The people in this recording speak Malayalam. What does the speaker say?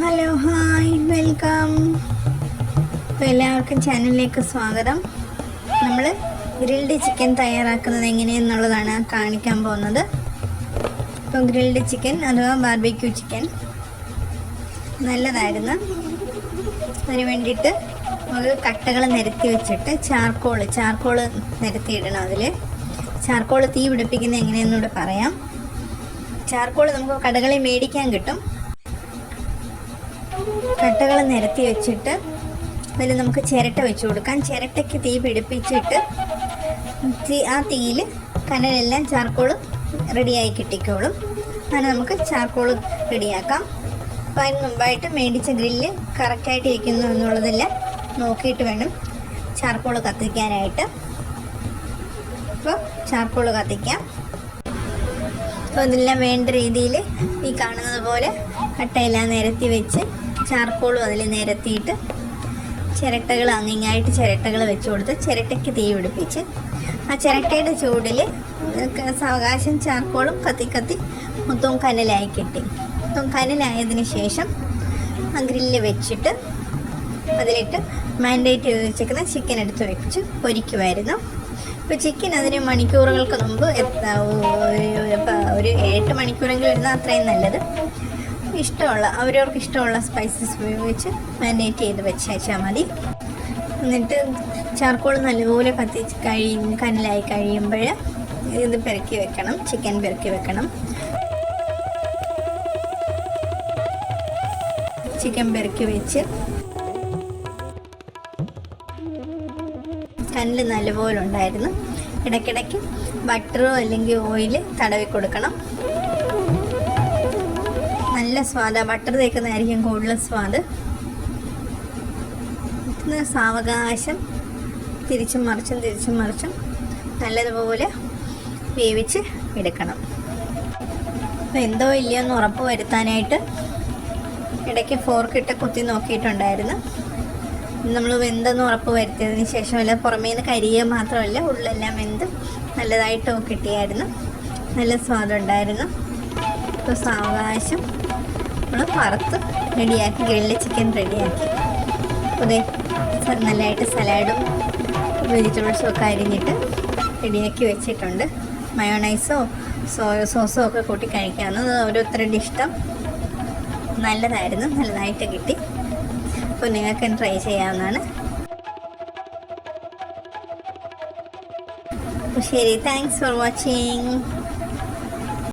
Hello hi welcome. എല്ലാവർക്കും ചാനലിലേക്ക് സ്വാഗതം. നമ്മൾ ഗ്രിൽഡ് ചിക്കൻ തയ്യാറാക്കുന്നത് എങ്ങനെയെന്നുള്ളതാണ് കാണിക്കാൻ പോകുന്നത്. ഇപ്പോൾ ഗ്രിൽഡ് ചിക്കൻ അഥവാ ബാർബിക്യൂ ചിക്കൻ നല്ലതായിരുന്നു. അതിന് വേണ്ടിയിട്ട് നമുക്ക് കട്ടകൾ നിരത്തി വെച്ചിട്ട് ചാർക്കോൾ ചാർക്കോൾ നിരത്തിയിടണം അതിൽ ചാർക്കോൾ തീ പിടിപ്പിക്കുന്നത് എങ്ങനെയെന്നൂടെ പറയാം. ചാർക്കോൾ നമുക്ക് കടകളിൽ മേടിക്കാൻ കിട്ടും. കട്ടകൾ നിരത്തി വെച്ചിട്ട് അതിൽ നമുക്ക് ചിരട്ട വെച്ച് കൊടുക്കാം. ചിരട്ടയ്ക്ക് തീ പിടിപ്പിച്ചിട്ട് ആ തീയിൽ കനലെല്ലാം ചാർക്കോൾ റെഡിയായി കിട്ടിക്കോളും. അങ്ങനെ നമുക്ക് ചാർക്കോൾ റെഡിയാക്കാം. അപ്പോൾ അതിന് മുമ്പായിട്ട് മേടിച്ച ഗ്രില്ല് കറക്റ്റായിട്ട് ഇരിക്കുന്നു എന്നുള്ളതെല്ലാം. നോക്കിയിട്ട് വേണം ചാർക്കോൾ കത്തിക്കാനായിട്ട്. അപ്പോൾ ചാർക്കോൾ കത്തിക്കാം. അപ്പോൾ ഇതെല്ലാം വേണ്ട രീതിയിൽ ഈ കാണുന്നത് പോലെ കട്ടയെല്ലാം നിരത്തി വെച്ച് ചാർക്കോളും അതിൽ നിരത്തിയിട്ട് ചിരട്ടകൾ അങ്ങിങ്ങായിട്ട് ചിരട്ടകൾ വെച്ച് കൊടുത്ത് ചിരട്ടയ്ക്ക് തീ പിടിപ്പിച്ച് ആ ചിരട്ടയുടെ ചൂടിൽ സാവകാശം ചാർക്കോളും കത്തി കത്തി മൊത്തം കനലായി കിട്ടി. മൊത്തം കനലായതിന് ശേഷം ആ ഗ്രില്ല് വെച്ചിട്ട് അതിലിട്ട് മാൻഡേറ്റ് ചെയ്തിരിക്കുന്ന ചിക്കൻ എടുത്ത് വെച്ച് പൊരിക്കുമായിരുന്നു ഇപ്പോൾ ചിക്കൻ അതിന് മണിക്കൂറുകൾക്ക് മുമ്പ് ഒരു എട്ട് മണിക്കൂറെങ്കിലും ഇരുന്നാൽ അത്രയും നല്ലത്. ഇഷ്ടമുള്ള അവരവർക്ക് ഇഷ്ടമുള്ള സ്പൈസസ് ഉപയോഗിച്ച് മാരിനേറ്റ് ചെയ്ത് വെച്ചാൽ മതി. എന്നിട്ട് ചാർക്കോൾ നല്ലപോലെ കത്തിച്ച് കഴിയും കനലായി കഴിയുമ്പോൾ ഇത് പെരക്കി വെക്കണം ചിക്കൻ പെരക്കി വെക്കണം. ചിക്കൻ പെരക്കി വെച്ച് കനൽ നല്ലപോലെ ഉണ്ടായിരുന്നു. ഇടയ്ക്കിടയ്ക്ക് ബട്ടറോ അല്ലെങ്കിൽ ഓയിൽ തടവി കൊടുക്കണം. നല്ല സ്വാദാണ് ബട്ടർ തേക്കുന്നതായിരിക്കും കൂടുതൽ സ്വാദ്. സാവകാശം തിരിച്ചും മറിച്ചും തിരിച്ചും മറിച്ചും നല്ലതുപോലെ വേവിച്ച് എടുക്കണം. അപ്പോൾ എന്തോ ഇല്ലയോ എന്ന് ഉറപ്പ് വരുത്താനായിട്ട് ഇടയ്ക്ക് ഫോർക്കിട്ട് കുത്തി നോക്കിയിട്ടുണ്ടായിരുന്നു. നമ്മൾ വെന്തെന്ന് ഉറപ്പ് വരുത്തിയതിന് ശേഷം അല്ല പുറമേ നിന്ന് കരിയുക മാത്രമല്ല ഉള്ളെല്ലാം വെന്ത് നല്ലതായിട്ട് കിട്ടിയായിരുന്നു. നല്ല സ്വാദുണ്ടായിരുന്നു. ഇപ്പോൾ സാവകാശം നമ്മൾ വറുത്ത് റെഡിയാക്കി ഗ്രില്ല് ചിക്കൻ റെഡിയാക്കി. അതെ നല്ലതായിട്ട് സലാഡും വെജിറ്റബിൾസും ഒക്കെ അരിഞ്ഞിട്ട് റെഡിയാക്കി വെച്ചിട്ടുണ്ട്. മയോണൈസോ സോയ സോസോ ഒക്കെ കൂട്ടി കഴിക്കാവുന്നത് ഓരോരുത്തരുടെ ഇഷ്ടം. നല്ലതായിരുന്നു നല്ലതായിട്ട് കിട്ടി. അപ്പോൾ നിങ്ങൾക്ക് ട്രൈ ചെയ്യാവുന്നതാണ്. അപ്പോൾ ശരി താങ്ക്സ് ഫോർ വാച്ചിങ്